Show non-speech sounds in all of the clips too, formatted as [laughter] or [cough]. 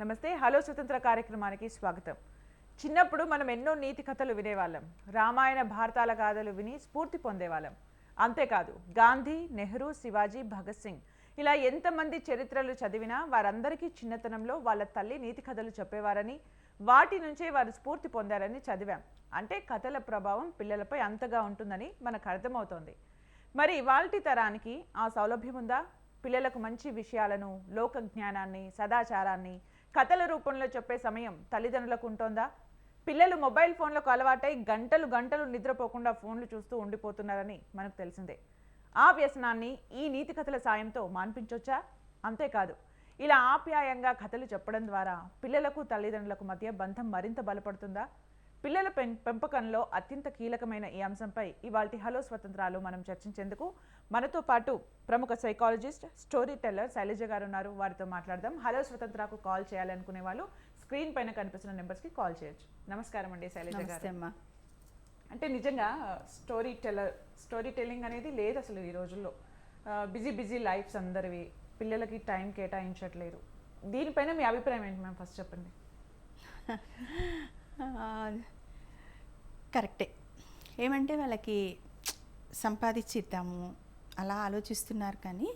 నమస్తే హలో స్వతంత్ర కార్యక్రమానికి స్వాగతం. చిన్నప్పుడు మనం ఎన్నో నీతి కథలు వినేవాళ్ళం. రామాయణ భారతాల గాథలు విని స్ఫూర్తి పొందేవాళ్ళం. అంతేకాదు గాంధీ నెహ్రూ శివాజీ భగత్ సింగ్ ఇలా ఎంతమంది చరిత్రలు చదివినా వారందరికీ చిన్నతనంలో వాళ్ళ తల్లి నీతి కథలు చెప్పేవారని వాటి నుంచే వారు స్ఫూర్తి పొందారని చదివాం. అంటే కథల ప్రభావం పిల్లలపై అంతగా ఉంటుందని మనకు అర్థమవుతోంది. మరి ఇవాల్టి తరానికి ఆ సౌలభ్యం ఉందా? పిల్లలకు మంచి విషయాలను లోక జ్ఞానాన్ని సదాచారాన్ని కథల రూపంలో చెప్పే సమయం తల్లిదండ్రులకు ఉంటోందా? పిల్లలు మొబైల్ ఫోన్లకు అలవాటై గంటలు గంటలు నిద్రపోకుండా ఫోన్లు చూస్తూ ఉండిపోతున్నారని మనకు తెలిసిందే. ఆ వ్యసనాన్ని ఈ నీతి కథల సాయంతో మాన్పించొచ్చా? అంతేకాదు ఇలా ఆప్యాయంగా కథలు చెప్పడం ద్వారా పిల్లలకు తల్లిదండ్రులకు మధ్య బంధం మరింత బలపడుతుందా? పిల్లల పెం పెంపకంలో అత్యంత కీలకమైన ఈ అంశంపై ఇవాల్టి హలో స్వతంత్రాలు మనం చర్చించేందుకు మనతో పాటు ప్రముఖ సైకాలజిస్ట్ స్టోరీ టెల్లర్ శైలజ గారు ఉన్నారు వారితో మాట్లాడదాం. హలో స్వతంత్రకు కాల్ చేయాలనుకునే వాళ్ళు స్క్రీన్ పైన కనిపిస్తున్న నెంబర్స్కి కాల్ చేయొచ్చు. నమస్కారం అండి శైలజ గారు. అంటే నిజంగా స్టోరీ టెల్లర్ స్టోరీ టెల్లింగ్ అనేది లేదు అసలు ఈ రోజుల్లో. బిజీ బిజీ లైఫ్స్ అందరివి పిల్లలకి టైం కేటాయించట్లేరు దీనిపైన మీ అభిప్రాయం ఏంటి మ్యామ్? ఫస్ట్ చెప్పండి. కరెక్టే. ఏమంటే వాళ్ళకి సంపాదించిద్దాము అలా ఆలోచిస్తున్నారు కానీ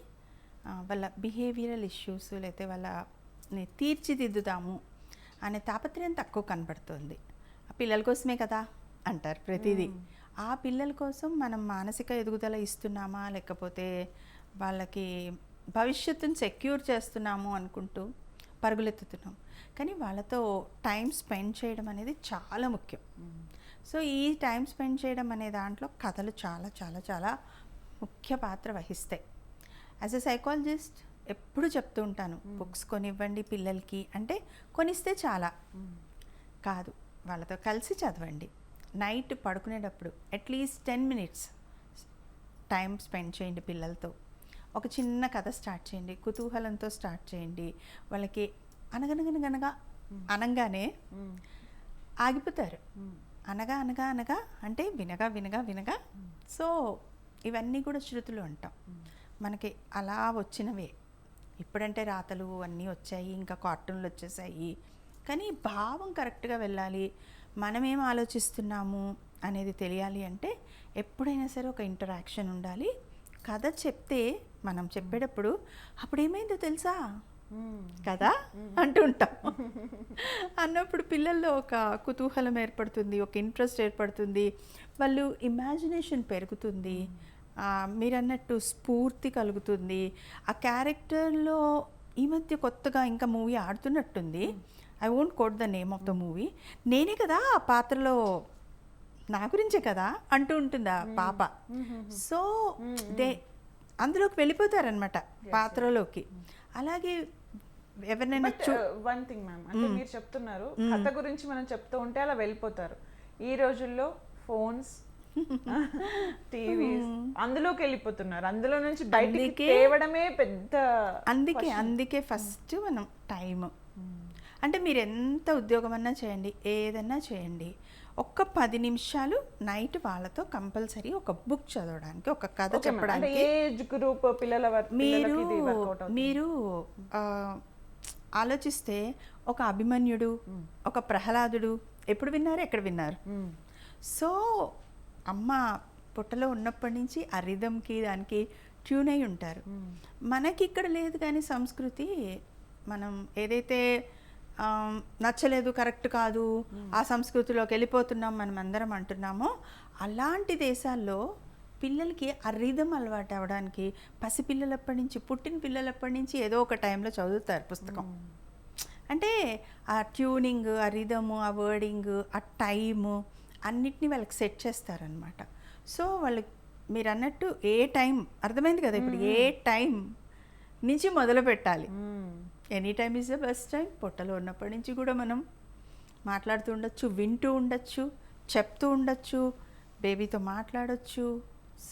వాళ్ళ బిహేవియరల్ ఇష్యూస్ లేకపోతే వాళ్ళని తీర్చిదిద్దుదాము అనే తాపత్రయం తక్కువ కనబడుతుంది. ఆ పిల్లల కోసమే కదా అంటారు ప్రతిదీ. ఆ పిల్లల కోసం మనం మానసిక ఎదుగుదల ఇస్తున్నామా? లేకపోతే వాళ్ళకి భవిష్యత్తును సెక్యూర్ చేస్తున్నాము అనుకుంటూ పరుగులెత్తుతున్నాం. కానీ వాళ్ళతో టైం స్పెండ్ చేయడం అనేది చాలా ముఖ్యం. సో ఈ టైం స్పెండ్ చేయడం అనే దాంట్లో కథలు చాలా చాలా చాలా ముఖ్య పాత్ర వహిస్తాయి. యాజ్ ఎ సైకాలజిస్ట్ ఎప్పుడు చెప్తూ ఉంటాను బుక్స్ కొనివ్వండి పిల్లలకి. అంటే కొనిస్తే చాలా. కాదు వాళ్ళతో కలిసి చదవండి. నైట్ పడుకునేటప్పుడు at least ten minutes time spend చేయండి పిల్లలతో. ఒక చిన్న కథ స్టార్ట్ చేయండి కుతూహలంతో స్టార్ట్ చేయండి. వాళ్ళకి అనగనగనగనగా అనగానే ఆగిపోతారు. అనగా అనగా అనగా అంటే వినగా వినగా వినగా సో ఇవన్నీ కూడా శృతులు అంటాం. మనకి అలా వచ్చినవే. ఇప్పుడంటే రాతలు అన్నీ వచ్చాయి ఇంకా కార్టూన్లు వచ్చేసాయి. కానీ భావం కరెక్ట్గా వెళ్ళాలి. మనమేం ఆలోచిస్తున్నాము అనేది తెలియాలి అంటే ఎప్పుడైనా సరే ఒక ఇంటరాక్షన్ ఉండాలి. కథ చెప్తే మనం చెప్పేటప్పుడు అప్పుడు ఏమైందో తెలుసా కదా? అంటూ ఉంటాం అన్నప్పుడు పిల్లల్లో ఒక కుతూహలం ఏర్పడుతుంది ఒక ఇంట్రెస్ట్ ఏర్పడుతుంది. వాళ్ళు ఇమాజినేషన్ పెరుగుతుంది. ఆ, మీరు అన్నట్టు స్ఫూర్తి కలుగుతుంది. ఆ క్యారెక్టర్లో ఈ మధ్య కొత్తగా ఇంకా movie ఆడుతున్నట్టుంది. I won't quote the name of the movie నేనే కదా ఆ పాత్రలో నా గురించే కదా అంటూ ఉంటుంది ఆ పాప. సో దే అందులోకి వెళ్ళిపోతారనమాట పాత్రలోకి. అలాగే ఎవరినైనా వన్ థింగ్ మ్యామ్ అంటే మీరు చెప్తున్నారు కథ గురించి మనం చెప్తూ ఉంటే అలా వెళ్ళిపోతారు. ఈ రోజుల్లో ఫోన్స్ [laughs] టీవీస్. అందులోకి వెళ్ళిపోతున్నారు. అందులో నుంచి బయటికి తేవడమే పెద్ద అందుకే అందుకే ఫస్ట్ మనం టైం అంటే మీరు ఎంత ఉద్యోగం అన్నా చేయండి ఏదన్నా చేయండి. ఒక్క పది నిమిషాలు నైట్ వాళ్ళతో కంపల్సరీ ఒక బుక్ చదవడానికి ఒక కథ చెప్పడానికి ఏజ్ గ్రూప్ పిల్లల మీరు. మీరు ఆలోచిస్తే ఒక అభిమన్యుడు ఒక ప్రహ్లాదుడు ఎప్పుడు విన్నారు ఎక్కడ విన్నారు. సో అమ్మ పుట్టలో ఉన్నప్పటి నుంచి ఆ రిధంకి దానికి ట్యూన్ అయి ఉంటారు. మనకి ఇక్కడ లేదు కానీ సంస్కృతి మనం ఏదైతే నచ్చలేదు కరెక్ట్ కాదు ఆ సంస్కృతిలోకి వెళ్ళిపోతున్నాం మనం అందరం అంటున్నామో అలాంటి దేశాల్లో పిల్లలకి ఆ రిధం అలవాటు అవ్వడానికి పసిపిల్లలప్పటి నుంచి పుట్టిన పిల్లలప్పటి నుంచి ఏదో ఒక టైంలో చదువుతారు పుస్తకం. అంటే ఆ ట్యూనింగ్ ఆ రిధము ఆ వర్డింగ్ ఆ టైము అన్నిటినీ వాళ్ళకి సెట్ చేస్తారనమాట సో వాళ్ళకి మీరు అన్నట్టు ఏ టైం అర్థమైంది కదా ఇప్పుడు ఏ టైం నుంచి మొదలు పెట్టాలి. Any time is the best time. పొట్టలో ఉన్నప్పటి నుంచి కూడా మనం మాట్లాడుతూ ఉండొచ్చు వింటూ ఉండొచ్చు చెప్తూ ఉండొచ్చు బేబీతో మాట్లాడొచ్చు.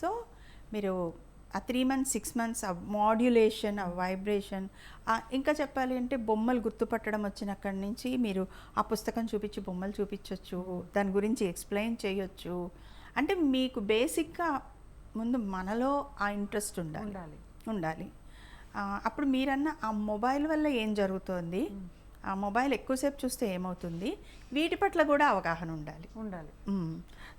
సో మీరు ఆ త్రీ మంత్స్ సిక్స్ మంత్స్ ఆ మాడ్యులేషన్ ఆ వైబ్రేషన్ ఇంకా చెప్పాలి అంటే బొమ్మలు గుర్తుపట్టడం వచ్చినక్కడి నుంచి మీరు ఆ పుస్తకం చూపించి బొమ్మలు చూపించవచ్చు దాని గురించి ఎక్స్ప్లెయిన్ చేయొచ్చు. అంటే మీకు బేసిక్గా ముందు మనలో ఆ ఇంట్రెస్ట్ ఉండాలి. ఉండాలి. అప్పుడు మీరన్న ఆ మొబైల్ వల్ల ఏం జరుగుతోంది? ఆ మొబైల్ ఎక్కువసేపు చూస్తే ఏమవుతుంది? వీటి పట్ల కూడా అవగాహన ఉండాలి. ఉండాలి.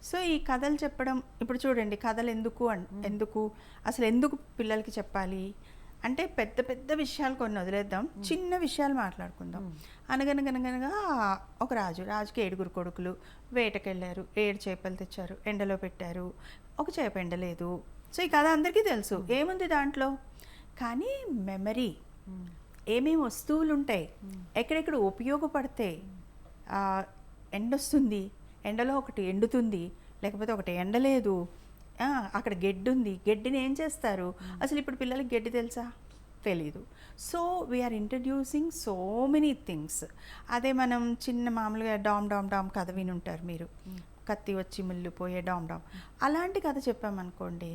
సో ఈ కథలు చెప్పడం ఇప్పుడు చూడండి కథలు ఎందుకు ఎందుకు అసలు ఎందుకు పిల్లలకి చెప్పాలి? అంటే పెద్ద పెద్ద విషయాలు కొన్ని వదిలేద్దాం. చిన్న విషయాలు మాట్లాడుకుందాం. అనగనగనగనగా ఒక రాజు రాజుకి ఏడుగురు కొడుకులు వేటకెళ్ళారు ఏడు చేపలు తెచ్చారు ఎండలో పెట్టారు. ఒక చేప ఎండలేదు సో ఈ కథ అందరికీ తెలుసు. ఏముంది దాంట్లో? కానీ మెమరీ. ఏమేమి వస్తువులు ఉంటాయి ఎక్కడెక్కడ ఉపయోగపడతాయి? ఆ, ఎండొస్తుంది. ఎండలో ఒకటి ఎండుతుంది లేకపోతే ఒకటి ఎండలేదు. అక్కడ గెడ్డి ఉంది గెడ్డిని ఏం చేస్తారు? అసలు ఇప్పుడు పిల్లలకి గెడ్డి తెలుసా? తెలీదు. So we are introducing so many things అదే మనం చిన్న మామూలుగా డామ్ డామ్ డామ్ కథ విని ఉంటారు మీరు. కత్తి వచ్చి ముళ్ళు పోయే డామ్ డామ్. అలాంటి కథ చెప్పామనుకోండి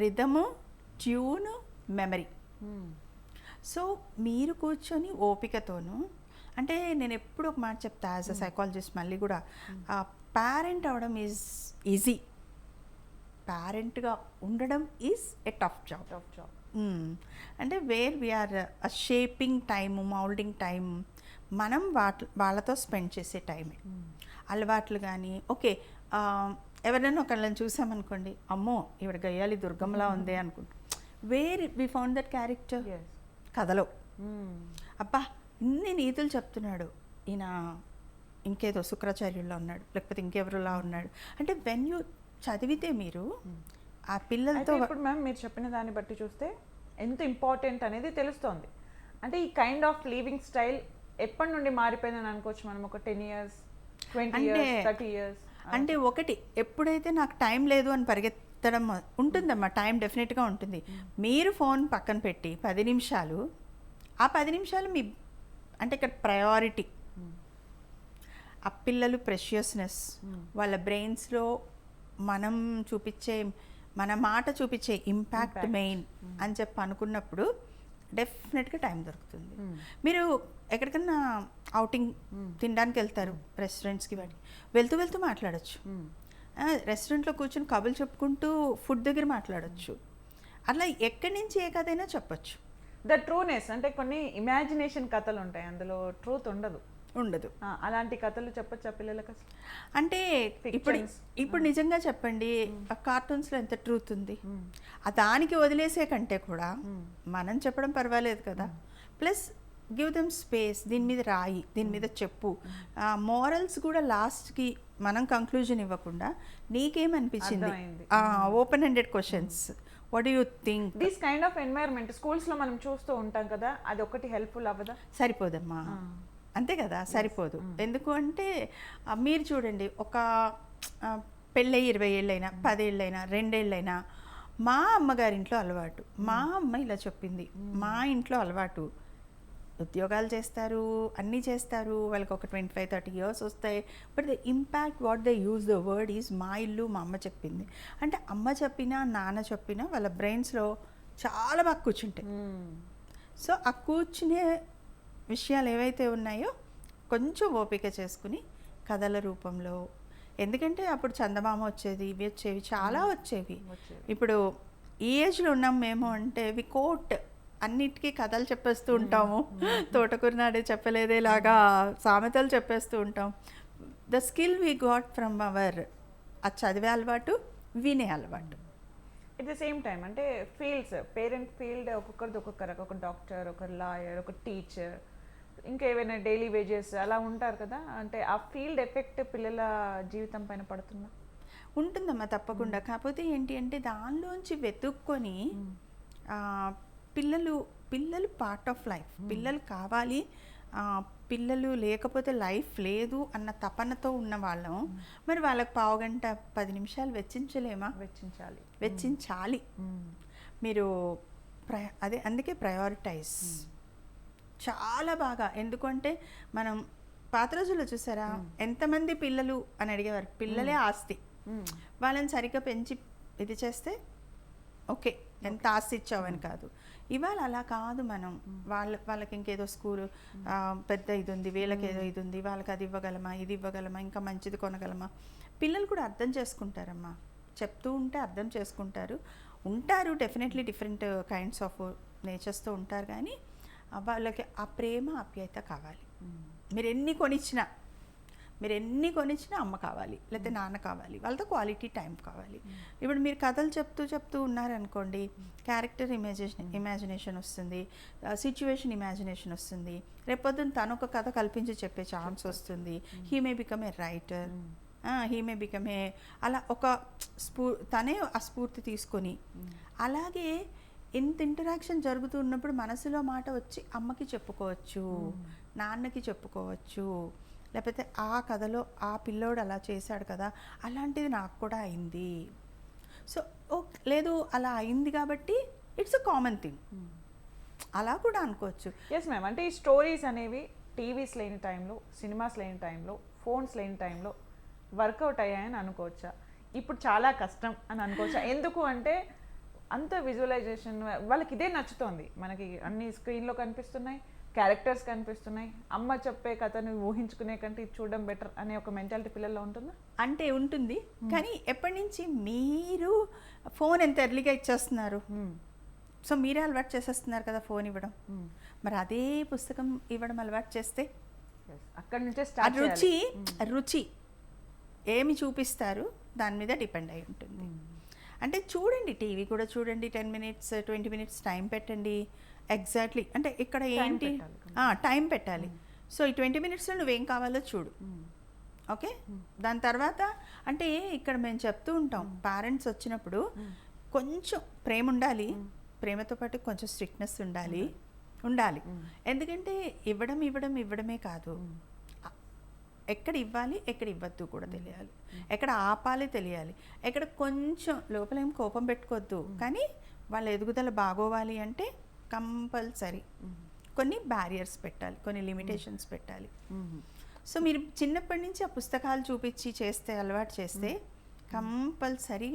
రిథము ట్యూను మెమరీ. సో మీరు కూర్చొని ఓపికతోను అంటే నేను ఎప్పుడు ఒక మాట చెప్తా యాజ్ అ సైకాలజిస్ట్ మళ్ళీ కూడా పేరెంట్ అవడం ఈజ్ ఈజీ పేరెంట్గా ఉండడం is a tough job tough job అంటే where we are shaping time moulding time మనం వాట్ వాళ్ళతో స్పెండ్ చేసే టైమే అలవాట్లు కానీ ఓకే ఎవరైనా ఒకళ్ళని చూసామనుకోండి అమ్మో ఈవిడ గయ్యాలి దుర్గంలా ఉంది అనుకుంటా. Where we found that character కథలో. అబ్బా ఇన్ని నీతులు చెప్తున్నాడు. ఈయన ఇంకేదో శుక్రాచార్యుల్లో ఉన్నాడు. లేకపోతే ఇంకెవరిలా ఉన్నాడు. అంటే వెన్ యూ చదివితే మీరు ఆ పిల్లలతో ఇప్పుడు మ్యామ్ మీరు చెప్పిన దాన్ని బట్టి చూస్తే ఎంత ఇంపార్టెంట్ అనేది తెలుస్తోంది. అంటే ఈ కైండ్ ఆఫ్ లివింగ్ స్టైల్ ఎప్పటి నుండి మారిపోయిందని అనుకోవచ్చు మనం ఒక టెన్ ఇయర్స్ ట్వంటీ అంటే- ఇయర్స్ థర్టీ ఇయర్స్ అంటే ఒకటి ఎప్పుడైతే నాకు టైం లేదు అని పరిగెత్తడం ఉంటుందమ్మా టైం డెఫినెట్గా ఉంటుంది. మీరు ఫోన్ పక్కన పెట్టి పది నిమిషాలు ఆ పది నిమిషాలు మీ అంటే ఇక్కడ ప్రయారిటీ ఆ పిల్లలు ప్రెషియస్నెస్ వాళ్ళ బ్రెయిన్స్లో మనం చూపించే మన మాట చూపించే ఇంపాక్ట్. మెయిన్ అని చెప్పి అనుకున్నప్పుడు డెఫినెట్గా టైం దొరుకుతుంది. మీరు ఎక్కడికన్నా అవుటింగ్ తినడానికి వెళ్తారు రెస్టారెంట్స్కి వాటికి. వెళ్తూ వెళ్తూ మాట్లాడచ్చు. రెస్టారెంట్లో కూర్చొని కబులు చెప్పుకుంటూ ఫుడ్ దగ్గర మాట్లాడచ్చు. అట్లా ఎక్కడి నుంచి ఏ కథైనా చెప్పచ్చు. ద ట్రూనెస్ అంటే కొన్ని ఇమాజినేషన్ కథలు ఉంటాయి అందులో ట్రూత్ ఉండదు. ఉండదు. అలాంటి కథలు చెప్పొచ్చా పిల్లలకు అసలు? అంటే ఇప్పుడు. ఇప్పుడు నిజంగా చెప్పండి ఆ కార్టూన్స్లో ఎంత ట్రూత్ ఉంది? ఆ దానికి వదిలేసే కంటే కూడా మనం చెప్పడం పర్వాలేదు కదా. ప్లస్ గివ్ దెమ్ స్పేస్ దీని మీద రాయి దీని మీద చెప్పు. మోరల్స్ కూడా లాస్ట్కి మనం కంక్లూజన్ ఇవ్వకుండా నీకేమనిపించింది. Open handed questions what you think this kind of environment స్కూల్స్లో మనం చూస్తూ ఉంటాం కదా అది ఒకటి హెల్ప్ఫుల్ అవ్వదా? సరిపోదమ్మా. అంతే కదా సరిపోదు. ఎందుకు అంటే మీరు చూడండి ఒక ఆ, పెళ్ళయి ఇరవై ఏళ్ళైనా పదేళ్ళైనా రెండేళ్ళైనా మా అమ్మగారింట్లో అలవాటు. మా అమ్మ ఇలా చెప్పింది. మా ఇంట్లో అలవాటు. ఉద్యోగాలు చేస్తారు అన్నీ చేస్తారు వాళ్ళకి ఒక ట్వంటీ ఫైవ్ థర్టీ ఇయర్స్ వస్తాయి. But the impact what they use the word is మా ఇల్లు మా అమ్మ చెప్పింది. అంటే అమ్మ చెప్పినా నాన్న చెప్పినా వాళ్ళ బ్రెయిన్స్లో చాలా బాగా కూర్చుంటాయి. సో ఆ కూర్చునే విషయాలు ఏవైతే ఉన్నాయో కొంచెం ఓపిక చేసుకుని కథల రూపంలో. ఎందుకంటే అప్పుడు చందమామ వచ్చేది ఇవి వచ్చేవి చాలా వచ్చేవి. వచ్చేవి. ఇప్పుడు ఈ ఏజ్లో ఉన్నాం మేము అంటే వి కోట్ అన్నిటికీ కథలు చెప్పేస్తూ ఉంటాము. తోటకూర నాడే చెప్పలేదేలాగా సామెతలు చెప్పేస్తూ ఉంటాం. The skill we got from our ఆ చదివే అలవాటు వినే అలవాటు. ఎట్ ద సేమ్ టైం అంటే ఫీల్డ్స్ పేరెంట్ ఫీల్డ్ ఒక్కొక్కరిది ఒక్కొక్కరు ఒక డాక్టర్ ఒక లాయర్ ఒక టీచర్ ఇంకా ఏవైనా డైలీ వేజెస్ అలా ఉంటారు కదా? అంటే ఆ ఫీల్డ్ ఎఫెక్ట్ పిల్లల జీవితం పైన పడుతుందా? ఉంటుందమ్మా తప్పకుండా. కాకపోతే ఏంటి అంటే దానిలోంచి వెతుక్కొని పిల్లలు పిల్లలు పార్ట్ ఆఫ్ లైఫ్ పిల్లలు కావాలి పిల్లలు లేకపోతే లైఫ్ లేదు అన్న తపనతో ఉన్న వాళ్ళం. మరి వాళ్ళకి పావుగంట పది నిమిషాలు వెచ్చించలేమా? వెచ్చించాలి. వెచ్చించాలి. మీరు ప్రయ అదే అందుకే ప్రయారిటైజ్ చాలా బాగా. ఎందుకంటే మనం పాత రోజుల్లో చూసారా? ఎంతమంది పిల్లలు అని అడిగేవారు. పిల్లలే ఆస్తి. వాళ్ళని సరిగ్గా పెంచి ఇది చేస్తే ఓకే ఎంత ఆస్తి ఇచ్చావని కాదు. ఇవాళ అలా కాదు మనం. వాళ్ళ వాళ్ళకి ఇంకేదో స్కూల్ పెద్ద ఇది ఉంది వీళ్ళకి ఏదో ఇది ఉంది వాళ్ళకి అది ఇవ్వగలమా ఇది ఇవ్వగలమా ఇంకా మంచిది కొనగలమా. పిల్లలు కూడా అర్థం చేసుకుంటారమ్మా. చెప్తూ ఉంటే అర్థం చేసుకుంటారు. ఉంటారు డెఫినెట్లీ డిఫరెంట్ కైండ్స్ ఆఫ్ నేచర్స్తో ఉంటారు కానీ వాళ్ళకి ఆ ప్రేమ ఆప్యాయత కావాలి. మీరు ఎన్ని కొనిచ్చినా మీరు ఎన్ని కొనిచ్చినా అమ్మ కావాలి లేకపోతే నాన్న కావాలి వాళ్ళతో క్వాలిటీ టైం కావాలి. ఇప్పుడు మీరు కథలు చెప్తూ చెప్తూ ఉన్నారనుకోండి క్యారెక్టర్ ఇమాజినేషన్ ఇమాజినేషన్ వస్తుంది సిచ్యువేషన్ ఇమాజినేషన్ వస్తుంది. రేపొద్దున తను ఒక కథ కల్పించి చెప్పే ఛాన్స్ వస్తుంది. He may become a writer he may become a అలా ఒక స్ఫూ తనే ఆ స్ఫూర్తి తీసుకొని అలాగే ఇంత ఇంటరాక్షన్ జరుగుతూ ఉన్నప్పుడు మనసులో మాట వచ్చి అమ్మకి చెప్పుకోవచ్చు నాన్నకి చెప్పుకోవచ్చు లేకపోతే ఆ కథలో ఆ పిల్లోడు అలా చేశాడు కదా అలాంటిది నాకు కూడా అయింది. సో ఓ లేదు అలా అయింది కాబట్టి ఇట్స్ అ కామన్ థింగ్ అలా కూడా అనుకోవచ్చు. ఎస్ మ్యామ్ అంటే ఈ స్టోరీస్ అనేవి టీవీస్ లేని టైంలో సినిమాస్ లేని టైంలో ఫోన్స్ లేని టైంలో వర్కౌట్ అయ్యాయని అనుకోవచ్చా? ఇప్పుడు చాలా కష్టం అని అనుకోవచ్చా? ఎందుకు అంటే అంత విజువలైజేషన్ వాళ్ళకి ఇదే నచ్చుతోంది. మనకి అన్ని స్క్రీన్లో కనిపిస్తున్నాయి. క్యారెక్టర్స్ కనిపిస్తున్నాయి. అమ్మ చెప్పే కథను ఊహించుకునే కంటే ఇది చూడడం బెటర్ అనే ఒక మెంటాలిటీ పిల్లల్లో ఉంటుందా? అంటే ఉంటుంది. కానీ ఎప్పటి నుంచి మీరు ఫోన్ ఎంత ఎర్లీగా ఇచ్చేస్తున్నారు? సో మీరే అలవాటు చేసేస్తున్నారు కదా ఫోన్ ఇవ్వడం. మరి అదే పుస్తకం ఇవ్వడం అలవాటు చేస్తే. అక్కడి నుంచే స్టార్ట్ రుచి రుచి ఏమి చూపిస్తారు? దాని మీద డిపెండ్ అయి ఉంటుంది. అంటే చూడండి టీవీ కూడా చూడండి ten minutes twenty minutes time పెట్టండి. ఎగ్జాక్ట్లీ అంటే ఇక్కడ ఏంటి. టైం పెట్టాలి. సో ఈ ట్వంటీ మినిట్స్లో నువ్వేం కావాలో చూడు. ఓకే దాని తర్వాత అంటే ఇక్కడ మేము చెప్తూ ఉంటాం. పేరెంట్స్ వచ్చినప్పుడు కొంచెం ప్రేమ ఉండాలి. ప్రేమతో పాటు కొంచెం స్ట్రిక్ట్నెస్ ఉండాలి. ఉండాలి. ఎందుకంటే ఇవ్వడం ఇవ్వడం ఇవ్వడమే కాదు. ఎక్కడ ఇవ్వాలి ఎక్కడ ఇవ్వద్దు కూడా తెలియాలి. ఎక్కడ ఆపాలి తెలియాలి. ఎక్కడ కొంచెం లోపల ఏం కోపం పెట్టుకోవద్దు కానీ వాళ్ళ ఎదుగుదల బాగోవాలి అంటే కంపల్సరీ. కొన్ని బ్యారియర్స్ పెట్టాలి కొన్ని లిమిటేషన్స్ పెట్టాలి. సో మీరు చిన్నప్పటి నుంచి ఆ పుస్తకాలు చూపించి చేస్తే అలవాటు చేస్తే కంపల్సరీ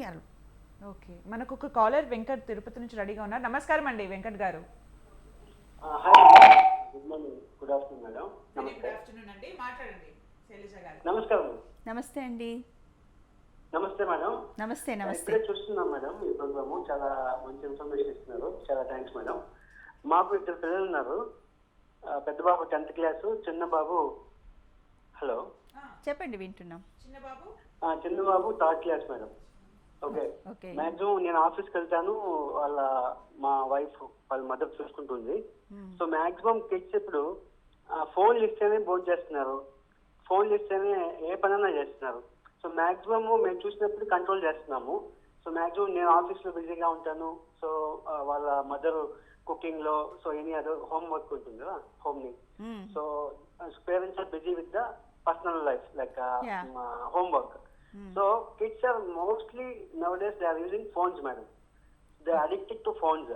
ఓకే. మనకు ఒక కాలర్ వెంకట్ తిరుపతి నుంచి రెడీగా ఉన్నారు. నమస్కారం అండి Venkat garu. Hi good morning good afternoon madam నమస్తే ఆఫ్టర్నూన్ అండి. మాట్లాడండి శైలజ గారు. నమస్కారం. నమస్తే అండి. నమస్తే మేడం నమస్తే నమస్తే. చూస్తున్నాం మేడం ఈ ప్రోగ్రామ్. చాలా మంచి ఇన్ఫర్మేషన్ ఇస్తున్నారు. చాలా థ్యాంక్స్ మేడం మాకు ఇద్దరు పిల్లలు ఉన్నారు. పెద్ద బాబు టెన్త్ క్లాస్ చిన్న బాబు హలో. చెప్పండి వింటున్నాం. చిన్న బాబు? ఆ, చిన్న బాబు third class madam. Okay. Okay. Maximum నేను ఆఫీస్కి వెళ్తాను వాళ్ళ మా వైఫ్ వాళ్ళ మదర్ చూసుకుంటుంది. సో మాక్సిమం కిడ్స్ ఇప్పుడు ఫోన్లు ఇస్తేనే భోజనం చేస్తున్నారు. ఫోన్లు ఇస్తేనే ఏ పనైనా చేస్తున్నారు. సో మాక్సిమం మేము చూసినప్పుడు కంట్రోల్ చేస్తున్నాము. సో మాక్సిమం నేను ఆఫీస్లో బిజీగా ఉంటాను. సో వాళ్ళ mother కుకింగ్లో so any other home work ఉంటుంది కదా హోమ్ని. మ్మ్. So parents are busy with the personal life like. Home work so kids are mostly nowadays they are using phones madam they addicted to phones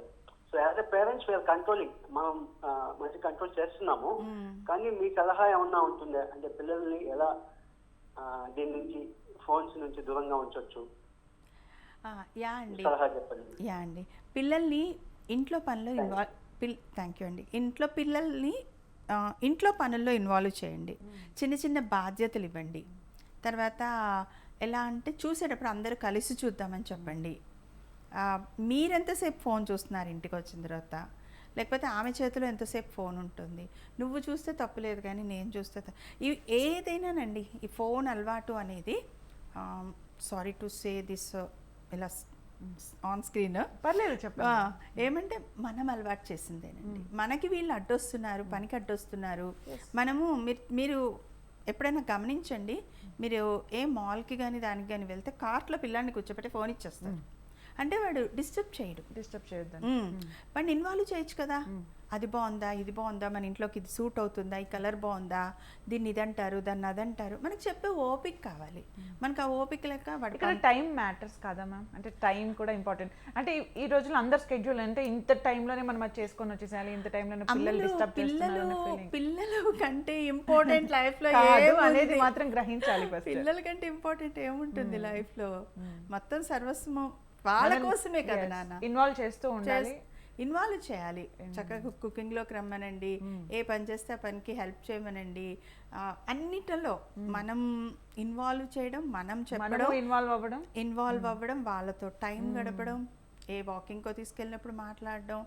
so as a parents we are controlling మనం ఆ, మంచి control చేస్తున్నాము. మ్మ్. కానీ మీ సలహా ఏమన్నా ఉంటుందా? అంటే పిల్లల్ని ఎలా దీని నుంచి ఫోన్స్ నుంచి దూరంగా ఉంచవచ్చు యా అండి. సలహా చెప్పండి. యా అండి. పిల్లల్ని ఇంట్లో పనిలో ఇన్వాల్వ్ పిల్ థ్యాంక్ యూ అండి. ఇంట్లో పిల్లల్ని ఇంట్లో పనుల్లో ఇన్వాల్వ్ చేయండి. చిన్న చిన్న బాధ్యతలు ఇవ్వండి. తర్వాత ఎలా అంటే చూసేటప్పుడు అందరూ కలిసి చూద్దామని చెప్పండి. ఆ, మీరెంతసేపు ఫోన్ చూస్తున్నారు ఇంటికి వచ్చిన తర్వాత? లేకపోతే ఆమె చేతిలో ఎంతసేపు ఫోన్ ఉంటుంది? నువ్వు చూస్తే తప్పులేదు కానీ నేను చూస్తే ఇవి ఏదైనానండి ఈ ఫోన్ అలవాటు అనేది సారీ టు సే దిస్ ఇలా ఆన్ స్క్రీన్ పర్లేదు చెప్పండి. ఏమంటే మనం అలవాటు చేసిందేనండి. మనకి వీళ్ళు అడ్డొస్తున్నారు పనికి అడ్డొస్తున్నారు. మనము మీరు ఎప్పుడైనా గమనించండి మీరు ఏ మాల్కి కానీ దానికి కానీ వెళ్తే కార్ట్లో పిల్లాన్ని కూర్చోబెట్టి ఫోన్ ఇచ్చేస్తారు. అంటే వాడు డిస్టర్బ్ చేయడు. డిస్టర్బ్ చేయొద్దని మ్మ్. వాడిని ఇన్వాల్వ్ చేయొచ్చు కదా. అది బాగుందా ఇది బాగుందా మన ఇంట్లోకి ఇది సూట్ అవుతుందా ఈ కలర్ బాగుందా దీన్ని ఇది అంటారు దాన్ని అదంటారు మనకు చెప్పే ఓపిక కావాలి. మనకు ఆ ఓపిక లేక వాడు ఇక్కడ టైం మ్యాటర్స్ కాదా మ్యామ్? అంటే టైం కూడా ఇంపార్టెంట్. అంటే ఈ- రోజుల్లో అందరు స్కెడ్యూల్ అంటే ఇంత టైంలోనే మనం అది చేసుకొని వచ్చేసేయాలి ఇంత టైంలోనే పిల్లలు డిస్టర్బ్ పిల్లలు పిల్లలు కంటే ఇంపార్టెంట్ [laughs] లైఫ్లో కాదు ఏముంది? అనేది మాత్రం గ్రహించాలి పిల్లల కంటే ఇంపార్టెంట్ ఏముంటుంది లైఫ్లో మొత్తం సర్వస్వం వాళ్ళ కోసమే కదా నాన్న. ఇన్వాల్వ్ చేస్తూ ఉండాలి. ఇన్వాల్వ్ చేయాలి. చక్కగా కుకింగ్లోకి రమ్మనండి. ఏ పని చేస్తే ఆ పనికి హెల్ప్ చేయమనండి. అన్నిటిలో మనం ఇన్వాల్వ్ చేయడం మనం చెప్పడం ఇన్వాల్వ్ అవ్వడం? ఇన్వాల్వ్ అవ్వడం వాళ్ళతో టైం గడపడం ఏ వాకింగ్కో తీసుకెళ్ళినప్పుడు మాట్లాడడం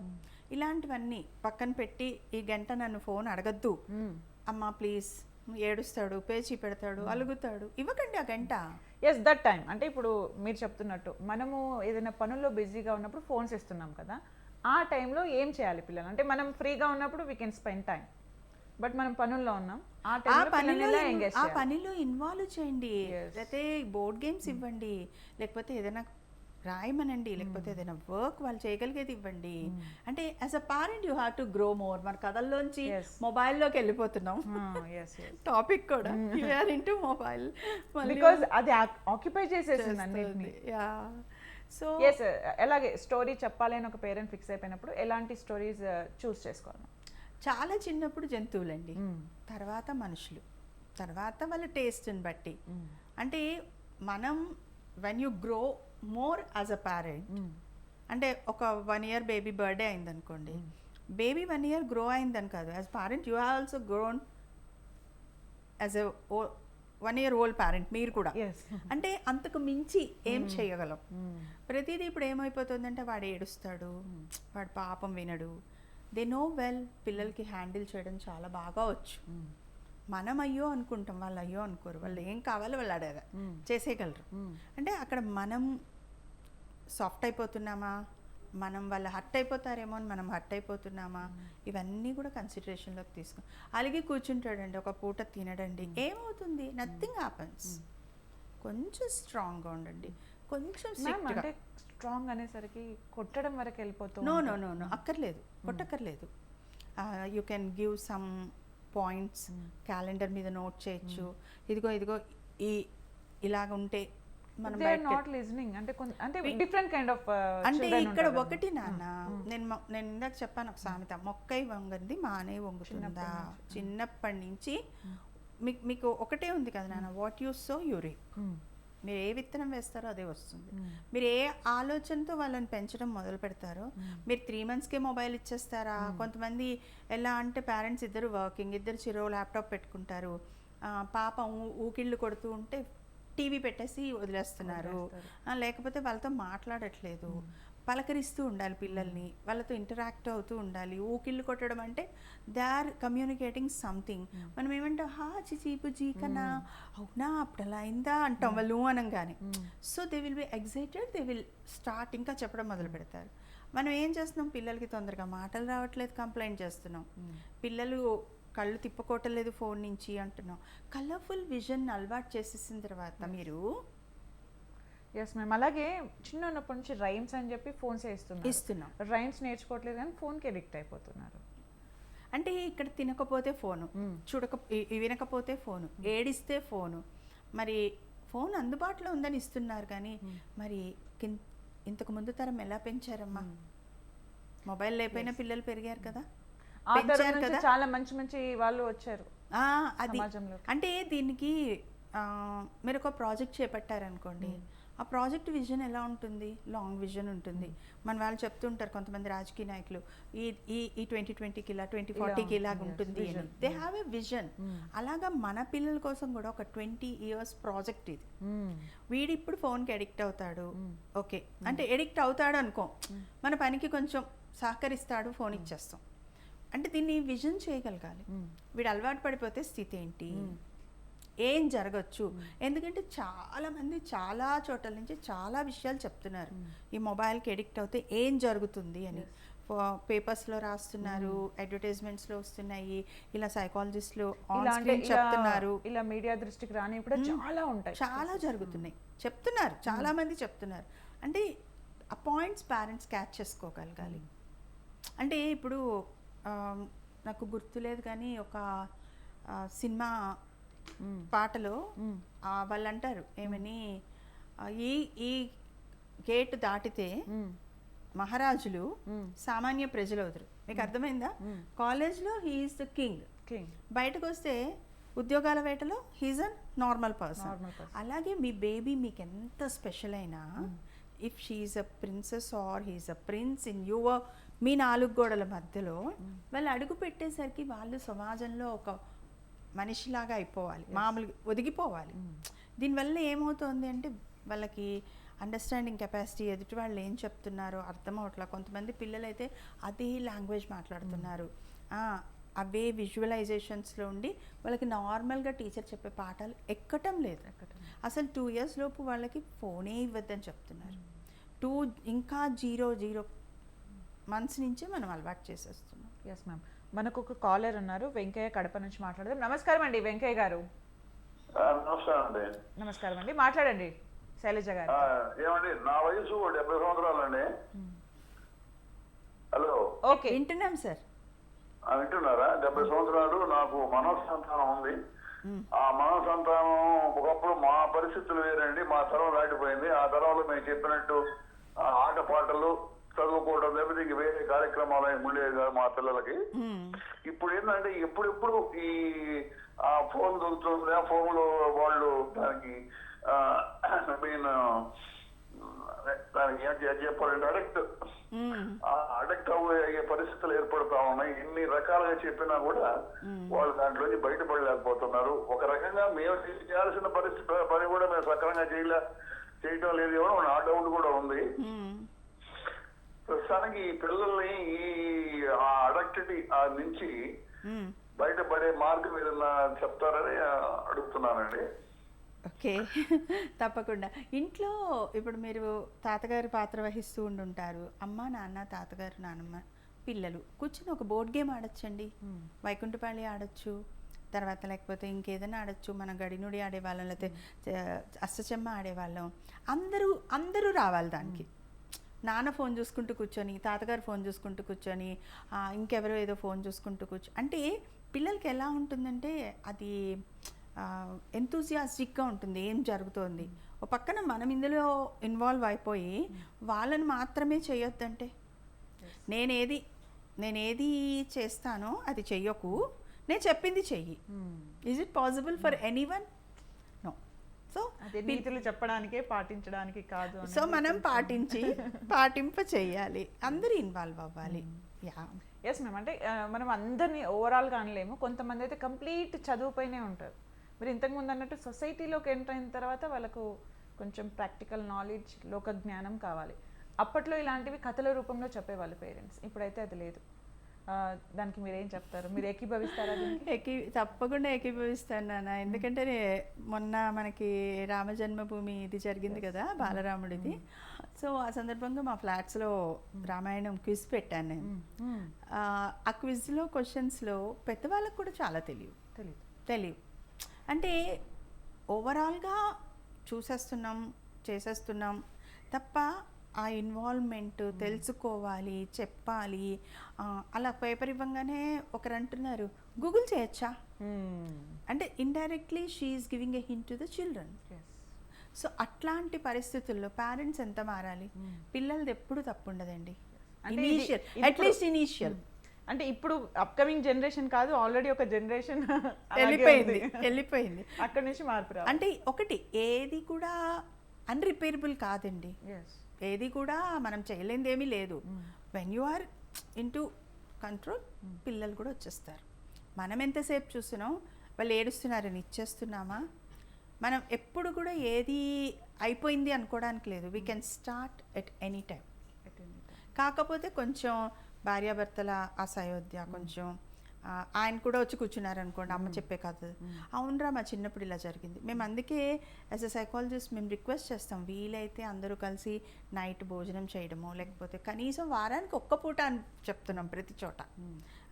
ఇలాంటివన్నీ పక్కన పెట్టి ఈ గంట నన్ను ఫోన్ అడగద్దు. అమ్మ ప్లీజ్ ఏడుస్తాడు పేచి పెడతాడు అలుగుతాడు. ఇవ్వకండి ఆ గంట. ఎస్ దట్ టైం అంటే ఇప్పుడు మీరు చెప్తున్నట్టు మనము ఏదైనా పనుల్లో బిజీగా ఉన్నప్పుడు ఫోన్స్ ఇస్తున్నాం కదా. ఆ టైంలో ఏం చేయాలి పిల్లలు? అంటే మనం ఫ్రీగా ఉన్నప్పుడు we can spend time but మనం పనుల్లో ఉన్నాం ఆ పనిలో ఇన్- ఆ పనిలో ఇన్వాల్వ్ చేయండి. లేకపోతే బోర్డ్ గేమ్స్ ఇవ్వండి. లేకపోతే ఏదైనా రాయమనండి. లేకపోతే ఏదైనా వర్క్ వాళ్ళు చేయగలిగేది ఇవ్వండి. అంటే as a parent you have to grow more మన కథల్లోంచి. మొబైల్లోకి వెళ్ళిపోతున్నాం. టాపిక్ కూడా. యూఆర్ ఇంటూ మొబైల్ బికాజ్ అది ఆక్యుపై చేసేసింది యా సో ఎస్ ఎలాగే స్టోరీ చెప్పాలి అని ఒక పేరెంట్ ఫిక్స్ అయిపోయినప్పుడు ఎలాంటి స్టోరీస్ చూస్ చేసుకోవాలి? చాలా చిన్నప్పుడు జంతువులండి. Mm. తర్వాత మనుషులు. తర్వాత వాళ్ళ టేస్ట్ని బట్టి. అంటే మనం when you grow more as a parent అంటే ఒక వన్ ఇయర్ బేబీ బర్త్డే అయిందనుకోండి. బేబీ వన్ ఇయర్ గ్రో అయిందని కాదు. As parent you have also grown as a one year old parent మీరు కూడా. [laughs] అంటే అంతకు మించి ఏం చేయగలం. ప్రతిదీ ఇప్పుడు ఏమైపోతుందంటే వాడు ఏడుస్తాడు వాడు పాపం వినడు. దే నో వెల్ పిల్లలకి హ్యాండిల్ చేయడం చాలా బాగా వచ్చు. మనం అయ్యో అనుకుంటాం వాళ్ళు అయ్యో అనుకోరు. వాళ్ళు ఏం కావాలో వాళ్ళు అడగా చేసేయగలరు. అంటే అక్కడ మనం సాఫ్ట్ అయిపోతున్నామా? మనం వాళ్ళు హర్ట్ అయిపోతారేమో అని మనం హర్ట్ అయిపోతున్నామా? ఇవన్నీ కూడా కన్సిడరేషన్లోకి తీసుకో. అలాగే కూర్చుంటాడండి ఒక పూట తినడండి. ఏమవుతుంది? నథింగ్ హ్యాపన్స్ కొంచెం స్ట్రాంగ్గా ఉండండి. కొంచెం అంటే స్ట్రాంగ్ అనేసరికి కొట్టడం వరకు వెళ్ళిపోతుంది నో నో నో నో అక్కర్లేదు. కొట్టక్కర్లేదు. You can give some points calendar మీద నోట్ చేయొచ్చు. ఇదిగో ఇదిగో ఈ ఇలాగ ఉంటే మనం నాట్ లిజనింగ్ అంటే డిఫరెంట్ కైండ్ ఆఫ్ అంటే ఇక్కడ ఒకటి నాన్న నేను మొ- నేను ఇందాక చెప్పాను ఒక సామెత మొక్కై వంగంది మానే వంగుతుందా? చిన్నప్పటి నుంచి. మీకు మీకు ఒకటే ఉంది కదా నాన్న వాట్ యూ సో యూరి మీరు ఏ విత్తనం వేస్తారో అదే వస్తుంది. మీరు ఏ ఆలోచనతో వాళ్ళని పెంచడం మొదలు పెడతారో మీరు త్రీ మంత్స్కే మొబైల్ ఇచ్చేస్తారా? కొంతమంది ఎలా అంటే పేరెంట్స్ ఇద్దరు వర్కింగ్ ఇద్దరు చిరో ల్యాప్టాప్ పెట్టుకుంటారు. పాప ఊకిళ్ళు కొడుతూ ఉంటే టీవీ పెట్టేసి వదిలేస్తున్నారు. లేకపోతే వాళ్ళతో మాట్లాడట్లేదు. పలకరిస్తూ ఉండాలి పిల్లల్ని. వాళ్ళతో ఇంటరాక్ట్ అవుతూ ఉండాలి. ఊకిళ్ళు కొట్టడం అంటే దే ఆర్ కమ్యూనికేటింగ్ సంథింగ్. మనం ఏమంటాం హా చిచి బుజీ కన్నా అవునా? అప్పుడు అలా అయిందా? అంటాం వాళ్ళు అనగానే so they will be excited they will start ఇంకా చెప్పడం మొదలు పెడతారు. మనం ఏం చేస్తున్నాం? పిల్లలకి తొందరగా మాటలు రావట్లేదు కంప్లైంట్ చేస్తున్నాం. పిల్లలు కళ్ళు తిప్పుకోవట్లేదు ఫోన్ నుంచి అంటున్నాం కలర్ఫుల్ విజన్ అలవాటు చేసేసిన తర్వాత మీరు? ఎస్ మ్యామ్ అలాగే చిన్న ఉన్నప్పటి నుంచి రైమ్స్ అని చెప్పి ఫోన్స్ ఇస్తున్నారు ఇస్తున్నాం. రైమ్స్ నేర్చుకోవట్లేదు కానీ ఫోన్కి అడిక్ట్ అయిపోతున్నారు. అంటే ఇక్కడ తినకపోతే ఫోను చూడక ఇ- ఇ- వినకపోతే ఫోను ఏడిస్తే ఫోను. మరి ఫోన్ అందుబాటులో ఉందని ఇస్తున్నారు కానీ మరి కిన్- ఇంతకు ముందు తరం ఎలా పెంచారమ్మా? మొబైల్ లేకపోయినా పిల్లలు పెరిగారు కదా. ఆ తరం పెంచారు నుంచి కదా? చాలా మంచి మంచి వాళ్ళు వచ్చారు అది. అంటే దీనికి మీరు ఒక ప్రాజెక్ట్ చేపట్టారనుకోండి. ఆ ప్రాజెక్ట్ విజన్ ఎలా ఉంటుంది? లాంగ్ విజన్ ఉంటుంది. మన వాళ్ళు చెప్తుంటారు కొంతమంది రాజకీయ నాయకులు ఈ ఈ ఈ ట్వంటీ ట్వంటీకి ఇలా ట్వంటీ ఫార్టీకి yes, ఉంటుంది అని. దే హ్యావ్ ఎ విజన్ అలాగా మన పిల్లల కోసం కూడా ఒక ట్వంటీ ఇయర్స్ ప్రాజెక్ట్ ఇది. వీడు ఇప్పుడు ఫోన్కి అడిక్ట్ అవుతాడు. ఓకే. అంటే ఎడిక్ట్ అవుతాడు అనుకో మన పనికి కొంచెం సహకరిస్తాడు ఫోన్ ఇచ్చేస్తాం. అంటే దీన్ని విజన్ చేయగలగాలి. వీడు అలవాటు పడిపోతే స్థితి ఏంటి? ఏం జరగచ్చు? ఎందుకంటే చాలా మంది చాలా చోట్ల నుంచి చాలా విషయాలు చెప్తున్నారు. ఈ మొబైల్కి ఎడిక్ట్ అవుతే ఏం జరుగుతుంది అని. పేపర్స్లో రాస్తున్నారు అడ్వర్టైజ్మెంట్స్లో వస్తున్నాయి ఇలా సైకాలజిస్ట్లో చెప్తున్నారు. ఇలా మీడియా దృష్టికి రాని కూడా చాలా ఉంటాయి. చాలా జరుగుతున్నాయి. చెప్తున్నారు. చాలా మంది చెప్తున్నారు. అంటే ఆ పాయింట్స్ పేరెంట్స్ క్యాచ్ చేసుకోగలగాలి. అంటే ఇప్పుడు నాకు గుర్తులేదు కానీ ఒక సినిమా పాటలో వాళ్ళు అంటారు ఏమని ఈ ఈ గేట్ దాటితే మహారాజులు సామాన్య ప్రజలు అవుతారు. మీకు అర్థమైందా? కాలేజ్లో హీఈస్ ద కింగ్ కింగ్ బయటకు వస్తే ఉద్యోగాల వేటలో హీజ్ అ నార్మల్ పర్సన్. అలాగే మీ బేబీ మీకు ఎంత స్పెషల్ అయినా if she's a princess or he's a prince in your మీ నాలుగు గోడల మధ్యలో వాళ్ళు అడుగు పెట్టేసరికి వాళ్ళు సమాజంలో ఒక మనిషిలాగా అయిపోవాలి. మామూలుగా ఒదిగిపోవాలి. దీనివల్ల ఏమవుతుంది అంటే వాళ్ళకి అండర్స్టాండింగ్ కెపాసిటీ ఎదుటి వాళ్ళు ఏం చెప్తున్నారో అర్థం అవట్లా. కొంతమంది పిల్లలైతే అదే లాంగ్వేజ్ మాట్లాడుతున్నారు. ఆ, అవే విజువలైజేషన్స్లో ఉండి వాళ్ళకి నార్మల్గా టీచర్ చెప్పే పాఠాలు ఎక్కటం లేదు. అసలు టూ ఇయర్స్ లోపు వాళ్ళకి ఫోనే ఇవ్వద్దని చెప్తున్నారు. టూ ఇంకా జీరో జీరో మంత్స్ నుంచే మనం అలవాటు చేసేస్తున్నాం. ఎస్ మ్యామ్ మనకు ఒక కాలర్ ఉన్నారు. వెంకయ్య కడప నుంచి మాట్లాడదాం. నమస్కారం అండి వెంకయ్య గారు. నమస్కారం అండి. నమస్కారం అండి. మాట్లాడండి శైలజ గారు. ఆ, ఏమండి నా వయసు డెబ్బై సంవత్సరాలండి. హలో. ఓకే. వింటున్నాం సార్. ఆ, వింటున్నారా? డెబ్బై సంవత్సరాలు నాకు మనో సంతానం ఉంది ఆ మనో సంతానం ఒకప్పుడు మా పరిస్థితులు వేరండి. మా తరం దాటిపోయింది. ఆ తరంలో మేము చెప్పినట్టు ఆ, ఆట పాటలు చదువుకోవడం లేకపోతే ఇంక వేరే కార్యక్రమాలు ఉండేవి కాదు మా పిల్లలకి. ఇప్పుడు ఏంటంటే ఎప్పుడెప్పుడు ఈ ఆ ఫోన్ దొరుకుతుంది ఆ ఫోన్లో వాళ్ళు దానికి మీన్ దానికి ఏం చెప్పాలంటే అడక్ట్. అడక్ట్ అయ్యే పరిస్థితులు ఏర్పడుతా ఉన్నాయి. ఎన్ని రకాలుగా చెప్పినా కూడా వాళ్ళు దాంట్లోంచి బయటపడలేకపోతున్నారు. ఒక రకంగా మేము చేయాల్సిన పరిస్థితి పని కూడా మేము సక్రమంగా చేయలే చేయటం లేదు. ఏమో నా డౌట్ కూడా ఉంది. ప్రస్తుతానికి ఈ పిల్లల్ని ఈ ఆ అడక్టిటీ ఆ నుంచి బయటపడే మార్గం ఏదన్నా చెప్తారని అడుగుతున్నానండి. ఓకే. [laughs] తప్పకుండా. ఇంట్లో ఇప్పుడు మీరు తాతగారి పాత్ర వహిస్తూ ఉండుంటారు. అమ్మ నాన్న తాతగారు నాన్నమ్మ పిల్లలు కూర్చొని ఒక బోర్డ్ గేమ్ ఆడొచ్చండి. వైకుంఠపాళి ఆడొచ్చు. తర్వాత లేకపోతే ఇంకేదైనా ఆడొచ్చు. మనం గడినుడి ఆడేవాళ్ళం లేకపోతే అష్టచెమ్మ ఆడేవాళ్ళం. అందరూ అందరూ రావాలి దానికి. నాన్న ఫోన్ చూసుకుంటూ కూర్చొని తాతగారు ఫోన్ చూసుకుంటూ కూర్చొని ఇంకెవరో ఏదో ఫోన్ చూసుకుంటూ కూర్చో అంటే పిల్లలకి ఎలా ఉంటుందంటే అది ఎంతూజియాస్టిక్గా ఉంటుంది ఏం జరుగుతోంది. ఒక పక్కన మనం ఇందులో ఇన్వాల్వ్ అయిపోయి వాళ్ళని మాత్రమే చేయొద్దంటే. నేనేది నేనేది చేస్తానో అది చెయ్యకు. నేను చెప్పింది చెయ్యి. Is it possible for anyone so నీతులు చెప్పడానికే పాటించడానికి కాదు. సో మనం పాటించి [laughs] పాటింప చేయాలి. అందరూ ఇన్వాల్వ్ అవ్వాలి. యా. ఎస్ మ్యామ్ అంటే మనం అందరినీ ఓవరాల్గా అనలేము కొంతమంది అయితే కంప్లీట్ చదువుపైనే ఉంటారు. మీరు ఇంతకుముందు అన్నట్టు సొసైటీలోకి ఎంటర్ అయిన తర్వాత వాళ్ళకు కొంచెం ప్రాక్టికల్ నాలెడ్జ్ లోక జ్ఞానం కావాలి. అప్పట్లో ఇలాంటివి కథల రూపంలో చెప్పేవాళ్ళు పేరెంట్స్ ఇప్పుడైతే అది లేదు. దానికి మీరేం చెప్తారు? మీరు ఏకీభవిస్తారా ఏకీ తప్పకుండా ఏకీభవిస్తాను నాన్న. ఎందుకంటే మొన్న మనకి రామ జన్మభూమి ఇది జరిగింది కదా బాలరాముడిది. సో ఆ సందర్భంగా మా ఫ్లాట్స్లో రామాయణం క్విజ్ పెట్టాను నేను. ఆ, ఆ క్విజ్లో క్వశ్చన్స్లో పెద్దవాళ్ళకు కూడా చాలా తెలియదు తెలియదు తెలియదు అంటే ఓవరాల్గా చూసేస్తున్నాం చేసేస్తున్నాం తప్ప ఆ ఇన్వాల్వ్మెంట్ తెలుసుకోవాలి చెప్పాలి. అలా పేపర్ ఇవ్వగానే ఒకరు అంటున్నారు గూగుల్ చేయొచ్చా? అంటే indirectly she's giving a hint to the children so అట్లాంటి పరిస్థితుల్లో పేరెంట్స్ ఎంత మారాలి? పిల్లలది ఎప్పుడు తప్పు ఉండదండి ఇనీషియల్ అట్లీస్ట్ ఇనీషియల్ అంటే ఇప్పుడు అప్కమింగ్ జనరేషన్ కాదు ఆల్రెడీ ఒక జనరేషన్ వెళ్ళిపోయింది వెళ్ళిపోయింది. అక్కడి నుంచి మార్పు అంటే ఒకటి ఏది కూడా అన్రిపేరబుల్ కాదండి. ఏది కూడా మనం చేయలేనిది ఏమీ లేదు when you are into control పిల్లలు కూడా వచ్చేస్తారు. మనం ఎంతసేపు చూస్తున్నాం? వాళ్ళు ఏడుస్తున్నారని ఇచ్చేస్తున్నామా? మనం ఎప్పుడు కూడా ఏది అయిపోయింది అనుకోవడానికి లేదు. We can start at any time కాకపోతే కొంచెం భార్యాభర్తల అసయోధ్య కొంచెం ఆయన కూడా వచ్చి కూర్చున్నారు అనుకోండి అమ్మ చెప్పే కథ. అవునరా మా చిన్నప్పుడు ఇలా జరిగింది. మేము అందుకే యాజ్ అ సైకాలజిస్ట్ మేము రిక్వెస్ట్ చేస్తాం వీలైతే అందరూ కలిసి నైట్ భోజనం చేయడమో లేకపోతే కనీసం వారానికి ఒక్క పూట అని చెప్తున్నాం ప్రతి చోట.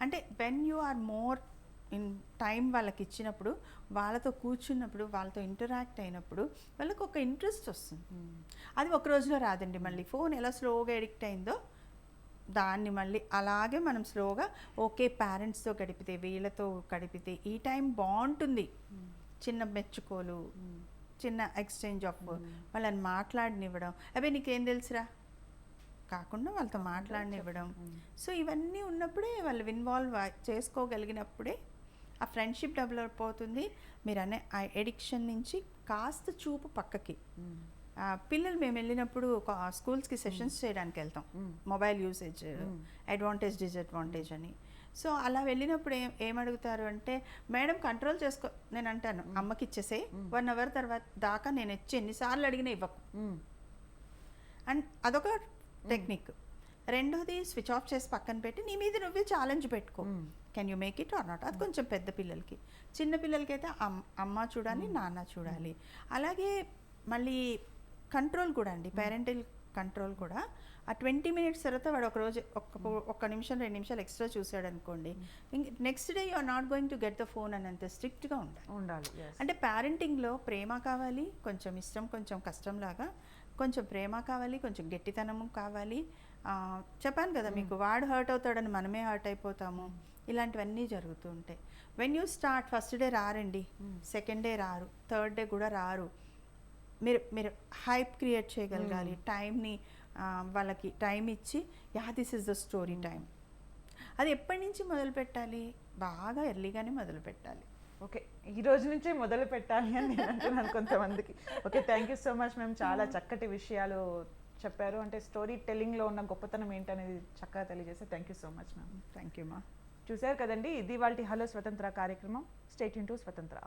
అంటే when you are more in time వాళ్ళకి ఇచ్చినప్పుడు వాళ్ళతో కూర్చున్నప్పుడు వాళ్ళతో ఇంటరాక్ట్ అయినప్పుడు వాళ్ళకి ఒక ఇంట్రెస్ట్ వస్తుంది. అది ఒక రోజులో రాదండి మళ్ళీ. ఫోన్ ఎలా స్లోగా ఎడిక్ట్ అయిందో దాన్ని మళ్ళీ అలాగే మనం స్లోగా ఓకే పేరెంట్స్తో గడిపితే వీళ్ళతో గడిపితే ఈ టైం బాగుంటుంది. చిన్న మెచ్చుకోలు చిన్న ఎక్స్చేంజ్ ఆఫ్ వాళ్ళని మాట్లాడనివ్వడం. అవి నీకేం తెలుసురా? కాకుండా వాళ్ళతో మాట్లాడనివ్వడం. సో ఇవన్నీ ఉన్నప్పుడే వాళ్ళు ఇన్వాల్వ్ చేసుకోగలిగినప్పుడే ఆ ఫ్రెండ్షిప్ డెవలప్ అవుతుంది. మీరు అనే ఆ ఎడిక్షన్ నుంచి కాస్త చూపు పక్కకి. ఆ, పిల్లలు మేము వెళ్ళినప్పుడు ఒక స్కూల్స్కి సెషన్స్ చేయడానికి వెళ్తాం మొబైల్ యూసేజ్ అడ్వాంటేజ్ డిసడ్వాంటేజ్ అని. సో అలా వెళ్ళినప్పుడు ఏం ఏమడుగుతారు అంటే మేడం కంట్రోల్ చేసుకో నేను అంటాను అమ్మకి ఇచ్చేసే వన్ అవర్ తర్వాత దాకా నేను ఇచ్చి ఎన్నిసార్లు అడిగినా ఇవ్వకు. అండ్ అదొక టెక్నిక్. రెండోది స్విచ్ ఆఫ్ చేసి పక్కన పెట్టి నీ మీద నువ్వే ఛాలెంజ్ పెట్టుకో. Can you make it or not అది కొంచెం పెద్ద పిల్లలకి. చిన్న పిల్లలకి అయితే అమ్- అమ్మ చూడాలి నాన్న చూడాలి. అలాగే మళ్ళీ కంట్రోల్ కూడా అండి పేరెంటల్ కంట్రోల్ కూడా. ఆ ట్వంటీ మినిట్స్ తర్వాత వాడు ఒక రోజు ఒక్క ఒక్క నిమిషం రెండు నిమిషాలు ఎక్స్ట్రా చూసాడు అనుకోండి. Next day you are not going to get the phone అని అంత స్ట్రిక్ట్గా ఉండాలి. ఉండాలి. అంటే పేరెంటింగ్లో ప్రేమ కావాలి కొంచెం ఇష్టం కొంచెం కష్టంలాగా కొంచెం ప్రేమ కావాలి కొంచెం గట్టితనము కావాలి. చెప్పాను కదా మీకు వాడు హర్ట్ అవుతాడని మనమే హర్ట్ అయిపోతాము. ఇలాంటివన్నీ జరుగుతూ ఉంటాయి. When you start first day రారండి సెకండ్ డే రారు థర్డ్ డే కూడా రారు. మీరు మీరు హైప్ క్రియేట్ చేయగలగాలి. టైంని వాళ్ళకి టైం ఇచ్చి yeah this is the story time అది ఎప్పటి నుంచి మొదలు పెట్టాలి? బాగా ఎర్లీగానే మొదలు పెట్టాలి. ఓకే ఈ రోజు నుంచే మొదలు పెట్టాలి అని నేను అంటున్నాను కొంతమందికి. Okay thank you so much మేము చాలా చక్కటి విషయాలు చెప్పారు. అంటే స్టోరీ టెల్లింగ్లో ఉన్న గొప్పతనం ఏంటనేది చక్కగా తెలియజేస్తే thank you so much ma'am thank you మా చూశారు కదండి ఇది వాళ్ళ హలో స్వతంత్ర కార్యక్రమం. స్టేట్ ఇంటూ స్వతంత్ర.